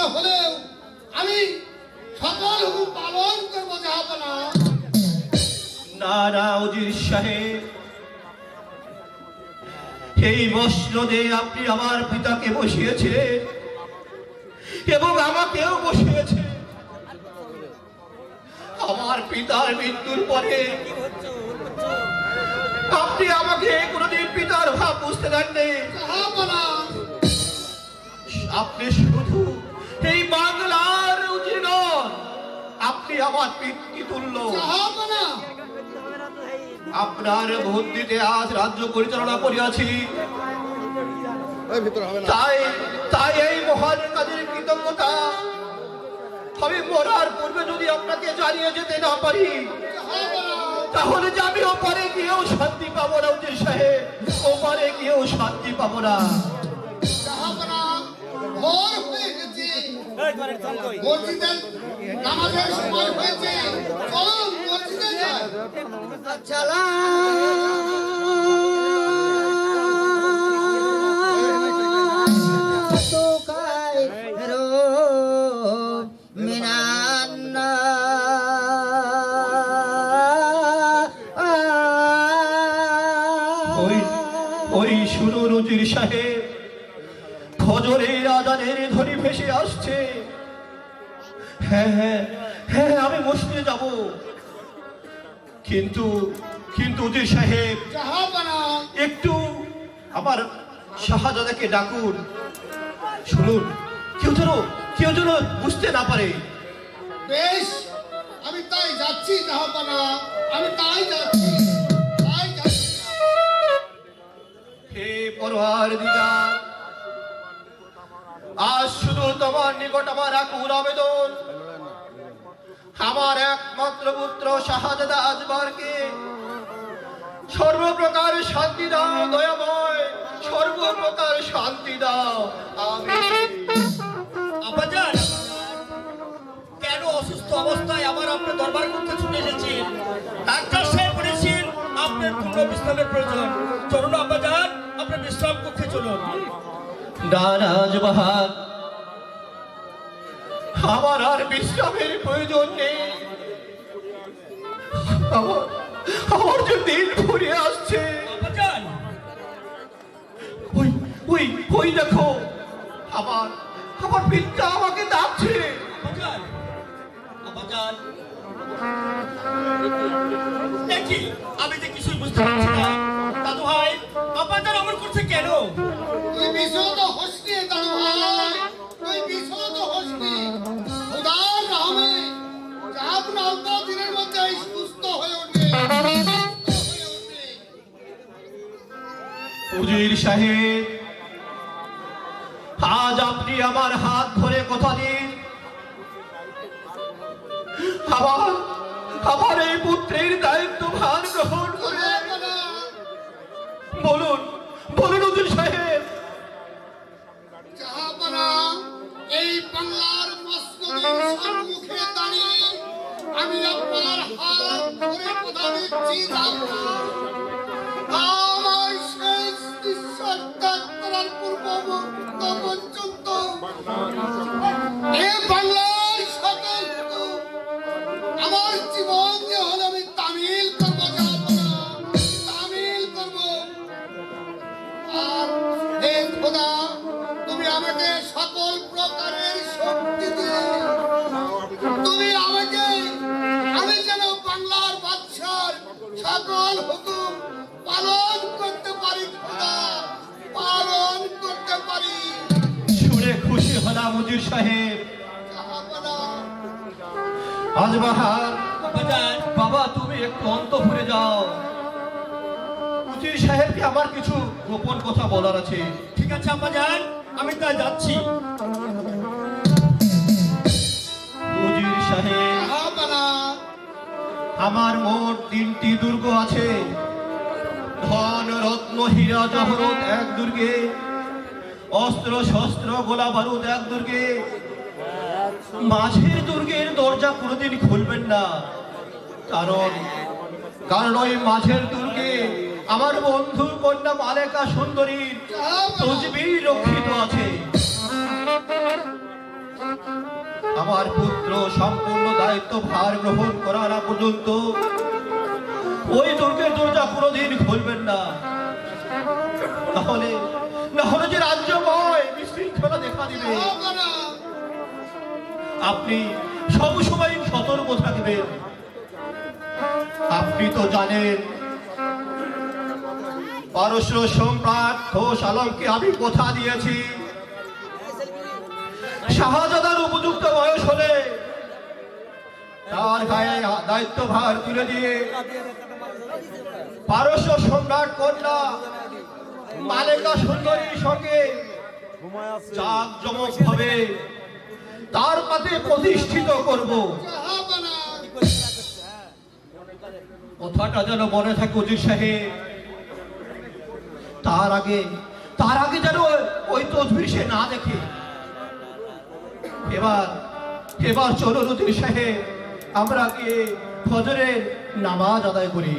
দিয়ে হলেও আমি সকল হুকুম পালন করব জাহাপনা না না উজির সাহেব এই মসনদে আপনি আমার পিতাকে বসিয়েছিলেন এবং আমাকেও বসিয়েছে আমার পিতার মৃত্যুর পরে আপনি আমাকে কোনোদিন পিতার ভাব বুঝতে দেননি। আপনি শুধু এই বাংলার উজির নন, আপনি আমার পিতৃতুল্য আপনার বুদ্ধিতে আজ রাজ্য পরিচালনা করিয়াছি। তাই তাই এই মহান কাজের কৃতজ্ঞতা। আমি মরার পূর্বে যদি আপনাকে জানিয়ে যেতে না পারি তাহলে যে আমি ওপারে গিয়েও শান্তি পাবো না উজির সাহেব। ওপারে গিয়েও শান্তি পাবো না জাহাপনা ভোর হয়ে গেছে মসজিদের নামাজের সময় হয়েছে। চলুন মসজিদে যাই। ওই ওই শুনুন উজির সাহেব। ফজরের ধ্বনি ভেসে আসছে। হ্যাঁ হ্যাঁ হ্যাঁ আমি মসজিদে যাব। কিন্তু কিন্তু উজির সাহেব একটু আমার শাহজাদাকে ডাকুন। শুনুন কেউ যেন কেউ যেন বুঝতে না পারে। বেশ আমি তাই যাচ্ছি জাহাপনা আমি তাই যাচ্ছি তাই যাচ্ছি। হে পরোয়ার দিদার নিকট আমার আকুল আবেদন আমার একমাত্র পুত্র শাহজাদা আজবারকে সর্বপ্রকার শান্তি দাও, দয়াময়, সর্বপ্রকার শান্তি দাও। আমি কেন অসুস্থ অবস্থায় আবার আপনার দরবার করতে ছুটে এসেছেন? ডাক্তার সাহেব বলেছেন, আপনার পূর্ণ বিশ্রামের প্রয়োজন। চলুন আপনার বিশ্রাম কক্ষে চলুন। বাহার আমার আর বিশ্রামের প্রয়োজন নেই। আমার যে দিন ফুরিয়ে আসছে। ওই ওই ওই দেখো আমার আমার পিতা আমাকে ডাকছে। আমি যে কিছুই উজির সাহেব, আজ আপনি আমার হাত ধরে কথা দিন। আমার আমার এই পুত্রের দায়িত্ব ভার গ্রহণ করে। বলুন বলুন সকল হুকুম পালন করতে পারি খোদা পালন করতে পারি। শুনে খুশি হলাম উজির সাহেব। জাহাপনা আজ বাবা তুমি একটু অন্তপুরে যাও। উজির সাহেবকে আমার কিছু গোপন কথা বলার আছে। ঠিক আছে আব্বাজান আমি তা যাচ্ছি। আমার মোট তিনটি দুর্গ আছে। ধন, রত্ন, হীরা, জহরত এক দুর্গে। অস্ত্র, শস্ত্র, গোলা বারুদ এক দুর্গে। মাঝের দুর্গের দরজা কোনোদিন খুলবেন না। কারণ কারণ ওই মাঝের দুর্গে আমার বন্ধুর কন্যা মালেকা সুন্দরী তজবি রক্ষিত আছে। আমার পুত্র সম্পূর্ণ দায়িত্ব ভার গ্রহণ করা না পর্যন্ত ওই দুর্গের দরজা কোনোদিন খুলবেন না। তাহলে না হলে যে রাজ্যময় বিশৃঙ্খলা দেখা দিবে। আপনি সব সময় সতর্ক থাকবেন। আপনি তো জানেন, পারস্য সম্রাট ঘোষ আলমকে আমি কথা দিয়েছি। শাহজাদার উপযুক্ত বয়স হলে তার গায়ে দায়িত্বভার তুলে দিয়ে পারস্য সম্রাট কন্যা মালেকা সুন্দরীর সঙ্গে চাক জমক হবে তার পাতে প্রতিষ্ঠিত করব। কথাটা যেন মনে থাকে অজির সাহেব। তার আগে তার আগে যেন ওই তসবির সে না দেখে। এবার এবার চলো নদীর সাহেব আমরা গিয়ে ফজরের নামাজ আদায় করি।